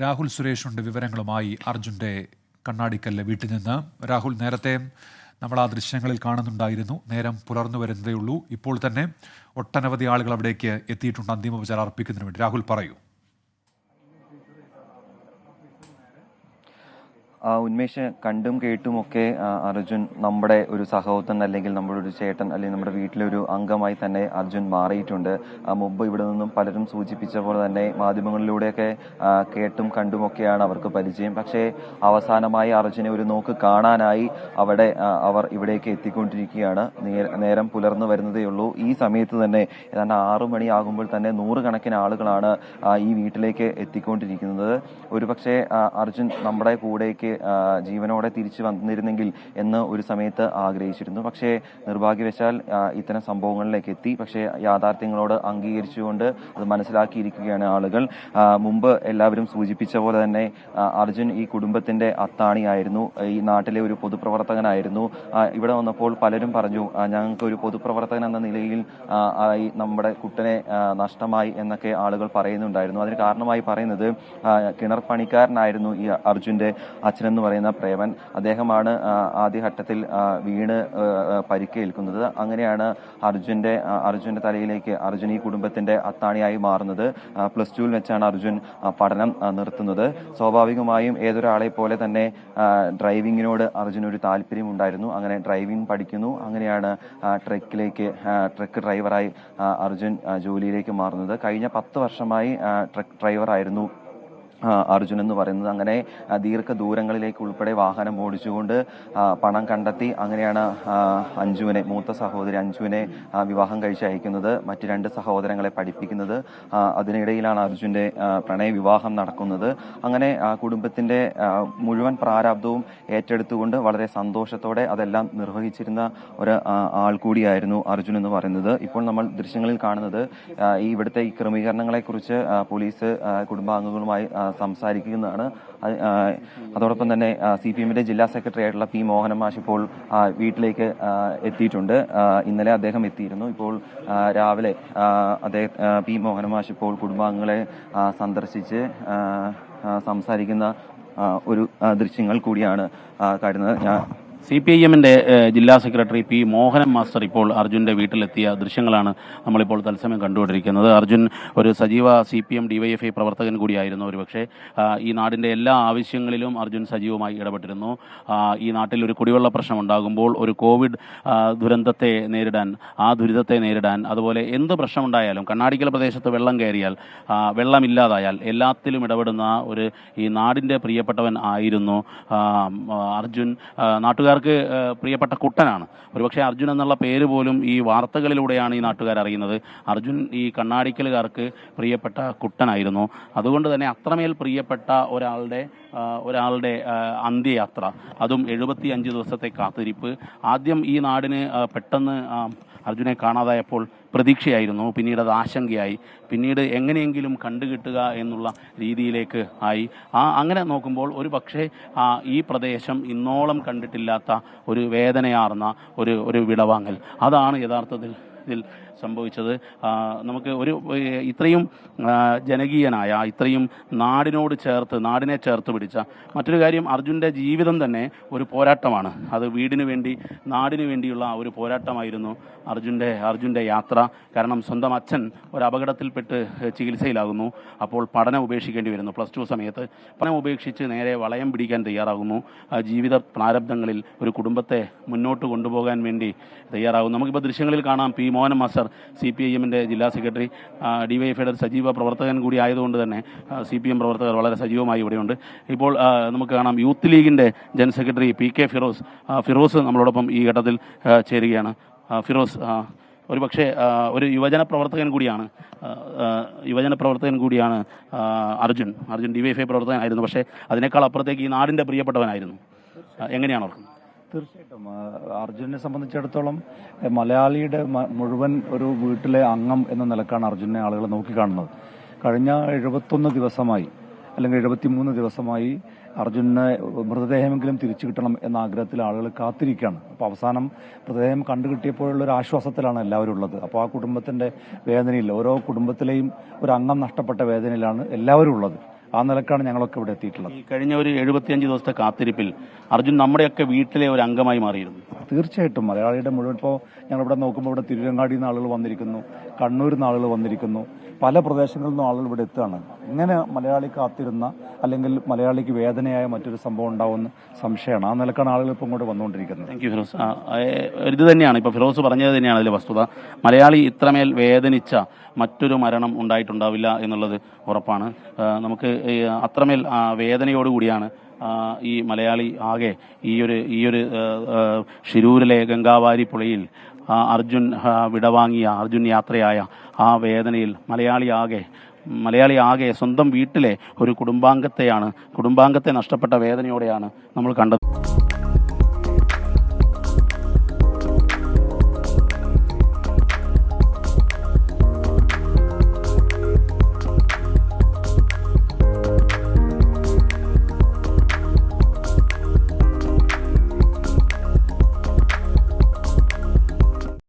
രാഹുൽ സുരേഷുണ്ട് വിവരങ്ങളുമായി അർജുന്റെ കണ്ണാടിക്കല്ല് വീട്ടിൽ നിന്ന്. രാഹുൽ നേരത്തെ നമ്മൾ ആ ദൃശ്യങ്ങളിൽ കാണുന്നുണ്ടായിരുന്നു. നേരം പുലർന്നു വരുന്നതേ ഉള്ളൂ ഇപ്പോൾ തന്നെ ഒട്ടനവധി ആളുകൾ അവിടേക്ക് എത്തിയിട്ടുണ്ട്. അന്തിമോപചാരം അർപ്പിക്കുന്നതിന് വേണ്ടി. രാഹുൽ പറയൂ ആ ഉന്മേഷ് കണ്ടും കേട്ടും ഒക്കെ അർജുൻ നമ്മുടെ ഒരു സഹോദരൻ അല്ലെങ്കിൽ നമ്മുടെ ഒരു ചേട്ടൻ അല്ലെങ്കിൽ നമ്മുടെ വീട്ടിലെ ഒരു അംഗമായി തന്നെ അർജുൻ മാറിയിട്ടുണ്ട്. ആ, മുമ്പ് ഇവിടെ നിന്നും പലരും സൂചിപ്പിച്ച പോലെ തന്നെ മാധ്യമങ്ങളിലൂടെയൊക്കെ കേട്ടും കണ്ടുമൊക്കെയാണ് അവർക്ക് പരിചയം. പക്ഷേ അവസാനമായി അർജുനെ ഒരു നോക്ക് കാണാനായി അവിടെ അവർ ഇവിടേക്ക് എത്തിക്കൊണ്ടിരിക്കുകയാണ്. നേരം പുലർന്നു വരുന്നതേ ഉള്ളൂ. ഈ സമയത്ത് തന്നെ ഏതാണ്ട് ആറു മണിയാകുമ്പോൾ തന്നെ നൂറുകണക്കിന് ആളുകളാണ് ഈ വീട്ടിലേക്ക് എത്തിക്കൊണ്ടിരിക്കുന്നത്. ഒരുപക്ഷെ പക്ഷേ അർജുൻ നമ്മുടെ കൂടേക്ക് ആ, ജീവനോടെ തിരിച്ചു വന്നിരുന്നെങ്കിൽ എന്ന് ഒരു സമയത്ത് ആഗ്രഹിച്ചിരുന്നു. പക്ഷേ നിർഭാഗ്യവശാൽ ഇത്തരം സംഭവങ്ങളിലേക്ക് എത്തി. പക്ഷേ യാഥാർത്ഥ്യങ്ങളോട് അംഗീകരിച്ചുകൊണ്ട് അത് മനസ്സിലാക്കിയിരിക്കുകയാണ് ആളുകൾ. മുമ്പ് എല്ലാവരും സൂചിപ്പിച്ച പോലെ തന്നെ അർജുൻ ഈ കുടുംബത്തിന്റെ അത്താണിയായിരുന്നു. ഈ നാട്ടിലെ ഒരു പൊതുപ്രവർത്തകനായിരുന്നു. ഇവിടെ വന്നപ്പോൾ പലരും പറഞ്ഞു ഞങ്ങൾക്ക് ഒരു പൊതുപ്രവർത്തകൻ എന്ന നിലയിൽ നമ്മുടെ കുട്ടനെ നഷ്ടമായി എന്നൊക്കെ ആളുകൾ പറയുന്നുണ്ടായിരുന്നു. അതിന് കാരണമായി പറയുന്നത് കിണർ പണിക്കാരനായിരുന്നു ഈ അർജുന്റെ അച്ഛനെന്ന് പറയുന്ന പ്രേമൻ അദ്ദേഹമാണ് ആദ്യഘട്ടത്തിൽ വീണ് പരിക്കേൽക്കുന്നത്. അങ്ങനെയാണ് അർജുന്റെ അർജുന്റെ തലയിലേക്ക് അർജുൻ ഈ കുടുംബത്തിന്റെ അത്താണിയായി മാറുന്നത്. പ്ലസ് ടുവിൽ വെച്ചാണ് അർജുൻ പഠനം നിർത്തുന്നത്. സ്വാഭാവികമായും ഏതൊരാളെ പോലെ തന്നെ ഡ്രൈവിങ്ങിനോട് അർജുൻ ഒരു താല്പര്യം ഉണ്ടായിരുന്നു അങ്ങനെ ഡ്രൈവിംഗ് പഠിക്കുന്നു. അങ്ങനെയാണ് ട്രക്കിലേക്ക് ട്രക്ക് ഡ്രൈവറായി അർജുൻ ജോലിയിലേക്ക് മാറുന്നത്. കഴിഞ്ഞ പത്ത് വർഷമായി ട്രക്ക് ഡ്രൈവറായിരുന്നു. അർജുൻ എന്ന് പറയുന്നത് അങ്ങനെ ദീർഘ ദീർഘദൂരങ്ങളിലേക്ക് ഉൾപ്പെടെ വാഹനം ഓടിച്ചുകൊണ്ട് പണം കണ്ടെത്തി അങ്ങനെയാണ് അഞ്ജുവിനെ മൂത്ത സഹോദരി അഞ്ജുവിനെ വിവാഹം കഴിച്ച് അയക്കുന്നത് മറ്റ് രണ്ട് സഹോദരങ്ങളെ പഠിപ്പിക്കുന്നത് അതിനിടയിലാണ് അർജുന്റെ ആ, പ്രണയ വിവാഹം നടക്കുന്നത്. അങ്ങനെ ആ, മുഴുവൻ പ്രാരാബ്ദവും ഏറ്റെടുത്തുകൊണ്ട് വളരെ സന്തോഷത്തോടെ അതെല്ലാം നിർവഹിച്ചിരുന്ന ഒരു ആൾ കൂടിയായിരുന്നു അർജുൻ എന്ന് പറയുന്നത്. ഇപ്പോൾ നമ്മൾ ദൃശ്യങ്ങളിൽ കാണുന്നത് ഈ ഇവിടുത്തെ ഈ ക്രമീകരണങ്ങളെ കുറിച്ച് പോലീസ് കുടുംബാംഗങ്ങളുമായി സംസാരിക്കുന്നതാണ്. അതോടൊപ്പം തന്നെ സി പി എമ്മിന്റെ ജില്ലാ സെക്രട്ടറി ആയിട്ടുള്ള പി മോഹനൻ മാഷ് ഇപ്പോൾ വീട്ടിലേക്ക് എത്തിയിട്ടുണ്ട്. ഇന്നലെ അദ്ദേഹം എത്തിയിരുന്നു. ഇപ്പോൾ രാവിലെ അദ്ദേഹം പി മോഹനൻ മാഷ് ഇപ്പോൾ കുടുംബാംഗങ്ങളെ സന്ദർശിച്ച് സംസാരിക്കുന്ന ഒരു ദൃശ്യങ്ങൾ കൂടിയാണ് കാണുന്നത്. ഞാൻ സി പി ഐ എമ്മിന്റെ ജില്ലാ സെക്രട്ടറി പി മോഹനൻ മാസ്റ്റർ ഇപ്പോൾ അർജുന്റെ വീട്ടിലെത്തിയ ദൃശ്യങ്ങളാണ് നമ്മളിപ്പോൾ തത്സമയം കണ്ടുകൊണ്ടിരിക്കുന്നത്. അർജുൻ ഒരു സജീവ സി പി എം ഡിവൈഎഫ്ഐ പ്രവർത്തകൻ കൂടിയായിരുന്നു ഒരുപക്ഷെ. പക്ഷേ ഈ നാടിന്റെ എല്ലാ ആവശ്യങ്ങളിലും അർജുൻ സജീവമായി ഇടപെട്ടിരുന്നു. ഈ നാട്ടിൽ ഒരു കുടിവെള്ള പ്രശ്നം ഉണ്ടാകുമ്പോൾ ഒരു കോവിഡ് ദുരന്തത്തെ നേരിടാൻ ആ ദുരിതത്തെ നേരിടാൻ അതുപോലെ എന്ത് പ്രശ്നമുണ്ടായാലും കണ്ണാടിക്കൽ പ്രദേശത്ത് വെള്ളം കയറിയാൽ വെള്ളമില്ലാതായാൽ എല്ലാത്തിലും ഇടപെടുന്ന ഒരു ഈ നാടിന്റെ പ്രിയപ്പെട്ടവൻ ആയിരുന്നു അർജുൻ. ആ, നാട്ടുകാർക്ക് പ്രിയപ്പെട്ട കുട്ടനാണ്. ഒരുപക്ഷെ അർജുൻ എന്നുള്ള പേര് പോലും ഈ വാർത്തകളിലൂടെയാണ് ഈ നാട്ടുകാർ അറിയുന്നത്. അർജുൻ ഈ കണ്ണാടിക്കലുകാർക്ക് പ്രിയപ്പെട്ട കുട്ടനായിരുന്നു. അതുകൊണ്ട് തന്നെ അത്രമേൽ പ്രിയപ്പെട്ട ഒരാളുടെ ഒരാളുടെ അന്ത്യയാത്ര അതും എഴുപത്തി അഞ്ച് ദിവസത്തെ കാത്തിരിപ്പ്. ആദ്യം ഈ നാടിന് പെട്ടെന്ന് അർജുനെ കാണാതായപ്പോൾ പ്രതീക്ഷയായിരുന്നു. പിന്നീട് അത് ആശങ്കയായി. പിന്നീട് എങ്ങനെയെങ്കിലും കണ്ടുകിട്ടുക എന്നുള്ള രീതിയിലേക്ക് ആയി. ആ അങ്ങനെ നോക്കുമ്പോൾ ഒരു പക്ഷേ ഈ പ്രദേശം ഇന്നോളം കണ്ടിട്ടില്ലാത്ത ഒരു വേദനയാർന്ന ഒരു ഒരു വിടവാങ്ങൽ. അതാണ് യഥാർത്ഥത്തിൽ ഇതിൽ സംഭവിച്ചത്. നമുക്ക് ഒരു ഇത്രയും ജനകീയനായ ഇത്രയും നാടിനോട് ചേർത്ത് നാടിനെ ചേർത്ത് പിടിച്ച മറ്റൊരു കാര്യം അർജുന്റെ ജീവിതം തന്നെ ഒരു പോരാട്ടമാണ്. അത് വീടിന് വേണ്ടി നാടിന് വേണ്ടിയുള്ള ഒരു പോരാട്ടമായിരുന്നു അർജുന്റെ അർജുന്റെ യാത്ര. കാരണം സ്വന്തം അച്ഛൻ ഒരു അപകടത്തിൽപ്പെട്ട് ചികിത്സയിലാകുന്നു. അപ്പോൾ പഠനം ഉപേക്ഷിക്കേണ്ടി വരുന്നു. പ്ലസ് ടു സമയത്ത് പഠനം ഉപേക്ഷിച്ച് നേരെ വളയം പിടിക്കാൻ തയ്യാറാകുന്നു. ജീവിത പ്രാരബ്ധങ്ങളിൽ ഒരു കുടുംബത്തെ മുന്നോട്ട് കൊണ്ടുപോകാൻ വേണ്ടി തയ്യാറാകുന്നു. നമുക്കിപ്പോൾ ദൃശ്യങ്ങളിൽ കാണാം P Mohan master C P I എമ്മിന്റെ ജില്ലാ സെക്രട്ടറി ഡി വൈ എഫ്ഐയുടെ സജീവ പ്രവർത്തകൻ കൂടി ആയതുകൊണ്ട് തന്നെ സി പി എം പ്രവർത്തകർ വളരെ സജീവമായി ഇവിടെയുണ്ട്. ഇപ്പോൾ നമുക്ക് കാണാം യൂത്ത് ലീഗിന്റെ general secretary P K Firoz. Firoz നമ്മളോടൊപ്പം ഈ ഘട്ടത്തിൽ ചേരുകയാണ്. ഫിറോസ് ഒരു പക്ഷേ ഒരു യുവജന പ്രവർത്തകൻ കൂടിയാണ്. യുവജന പ്രവർത്തകൻ കൂടിയാണ് Arjun. Arjun D Y F I പ്രവർത്തകനായിരുന്നു പക്ഷേ അതിനേക്കാൾ അപ്പുറത്തേക്ക് ഈ നാടിന്റെ പ്രിയപ്പെട്ടവനായിരുന്നു. എങ്ങനെയാണ് ഓർക്കുന്നത് തീർച്ചയായിട്ടും. അർജുനെ സംബന്ധിച്ചിടത്തോളം മലയാളിയുടെ മുഴുവൻ ഒരു വീട്ടിലെ അംഗം എന്ന നിലക്കാണ് അർജുനെ ആളുകൾ നോക്കിക്കാണുന്നത്. കഴിഞ്ഞ എഴുപത്തൊന്ന് ദിവസമായി അല്ലെങ്കിൽ എഴുപത്തിമൂന്ന് ദിവസമായി അർജുനെ മൃതദേഹമെങ്കിലും തിരിച്ചു കിട്ടണം എന്ന ആഗ്രഹത്തിൽ ആളുകൾ കാത്തിരിക്കുകയാണ്. അപ്പോൾ അവസാനം മൃതദേഹം കണ്ടു കിട്ടിയപ്പോഴുള്ള ഒരു ആശ്വാസത്തിലാണ് എല്ലാവരും ഉള്ളത്. അപ്പോൾ ആ കുടുംബത്തിന്റെ വേദനയിൽ ഓരോ കുടുംബത്തിലെയും ഒരു അംഗം നഷ്ടപ്പെട്ട വേദനയിലാണ് എല്ലാവരും ഉള്ളത്. ആ നിലക്കാണ് ഞങ്ങളൊക്കെ ഇവിടെ എത്തിയിട്ടുള്ളത്. ഈ കഴിഞ്ഞ ഒരു എഴുപത്തിയഞ്ച് ദിവസത്തെ കാത്തിരിപ്പിൽ അർജുൻ നമ്മുടെയൊക്കെ വീട്ടിലെ ഒരു അംഗമായി മാറിയിരുന്നു. തീർച്ചയായിട്ടും മലയാളിയുടെ മുഴുവൻ ഇപ്പോൾ ഞങ്ങളിവിടെ നോക്കുമ്പോൾ ഇവിടെ തിരുരങ്ങാടിയിൽ നിന്ന് ആളുകൾ വന്നിരിക്കുന്നു. കണ്ണൂരിൽ നിന്ന് ആളുകൾ വന്നിരിക്കുന്നു. പല പ്രദേശങ്ങളിൽ നിന്നും ആളുകൾ ഇവിടെ എത്തുകയാണ്. ഇങ്ങനെ മലയാളി കാത്തിരുന്ന അല്ലെങ്കിൽ മലയാളിക്ക് വേദനയായ മറ്റൊരു സംഭവം ഉണ്ടാവുമെന്ന് സംശയമാണ്. ആ നിലക്കാണ് ആളുകൾ ഇപ്പോൾ ഇങ്ങോട്ട് വന്നുകൊണ്ടിരിക്കുന്നത്. Thank you Firoz. ഇത് തന്നെയാണ്. ഇപ്പോൾ ഫിറോസ് പറഞ്ഞത് തന്നെയാണ് അതിലെ വസ്തുത. മലയാളി ഇത്രമേൽ വേദനിച്ച മറ്റൊരു മരണം ഉണ്ടായിട്ടുണ്ടാവില്ല എന്നുള്ളത് ഉറപ്പാണ്. നമുക്ക് അത്രമേൽ വേദനയോടുകൂടിയാണ് ഈ മലയാളി ആകെ ഈ ഒരു ഈ ഒരു ഷിരൂരിലെ ഗംഗാവാരി പുഴയിൽ അർജുൻ വിടവാങ്ങിയ അർജുൻ യാത്രയായ ആ വേദനയിൽ മലയാളിയാകെ മലയാളി ആകെ സ്വന്തം വീട്ടിലെ ഒരു കുടുംബാംഗത്തെയാണ് കുടുംബാംഗത്തെ നഷ്ടപ്പെട്ട വേദനയോടെയാണ് നമ്മൾ കണ്ടത്.